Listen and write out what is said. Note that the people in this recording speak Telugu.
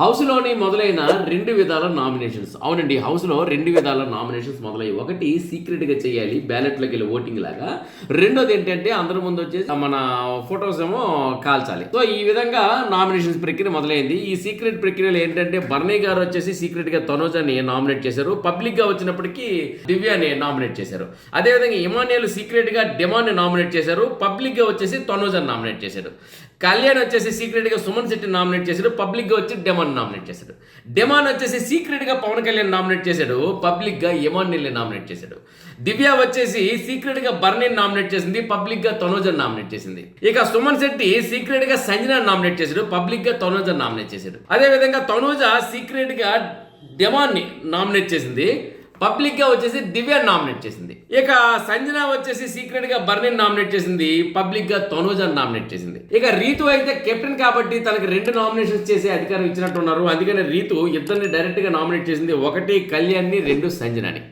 హౌస్లోని మొదలైన రెండు విధాల నామినేషన్స్. అవునండి హౌస్లో రెండు విధాల నామినేషన్స్ మొదలయ్యి ఒకటి సీక్రెట్గా చేయాలి బ్యాలెట్లోకి వెళ్ళి ఓటింగ్ లాగా. రెండోది ఏంటంటే అందరి ముందు వచ్చేసి మన ఫొటోస్ ఏమో కాల్చాలి. సో ఈ విధంగా నామినేషన్స్ ప్రక్రియ మొదలైంది. ఈ సీక్రెట్ ప్రక్రియలో ఏంటంటే బర్నీ గారు వచ్చేసి సీక్రెట్గా తనోజాని నామినేట్ చేశారు. పబ్లిక్గా వచ్చినప్పటికీ దివ్యాని నామినేట్ చేశారు. అదేవిధంగా ఇమానియల్ సీక్రెట్గా డెమాన్ని నామినేట్ చేశారు. పబ్లిక్గా వచ్చేసి తనోజాని నామినేట్ చేశారు. కళ్యాణ్ వచ్చేసి సీక్రెట్గా సుమన్ శెట్టి నామినేట్ చేశాడు పబ్లిక్గా వచ్చి డెమాన్ నామినేట్ చేశాడు. డెమాన్ వచ్చేసి సీక్రెట్గా పవన్ కళ్యాణ్ నామినేట్ చేశాడు పబ్లిక్గా ఎమాన్యుల్ని నామినేట్ చేశాడు. దివ్య వచ్చేసి సీక్రెట్గా బర్నీని నామినేట్ చేసింది పబ్లిక్గా తనోజన్ నామినేట్ చేసింది. ఇక సుమన్ శెట్టి సీక్రెట్గా సంజన నామినేట్ చేశాడు పబ్లిక్గా తనోజన్ నామినేట్ చేశాడు. అదేవిధంగా తనూజ సీక్రెట్గా డెమాన్ని నామినేట్ చేసింది. పబ్లిక్గా వచ్చేసి దివ్య నామినేట్ చేసింది. ఇక సంజన వచ్చేసి సీక్రెట్గా బర్నిన్ నామినేట్ చేసింది. పబ్లిక్గా నామినేట్ చేసింది. ఇక రీతు అయితే కెప్టెన్ కాబట్టి తనకి రెండు నామినేషన్స్ చేసే అధికారం ఇచ్చినట్టున్నారు. అందుకని రీతు ఇద్దరిని డైరెక్ట్గా నామినేట్ చేసింది. ఒకటి కళ్యాణ్ని రెండు సంజనని.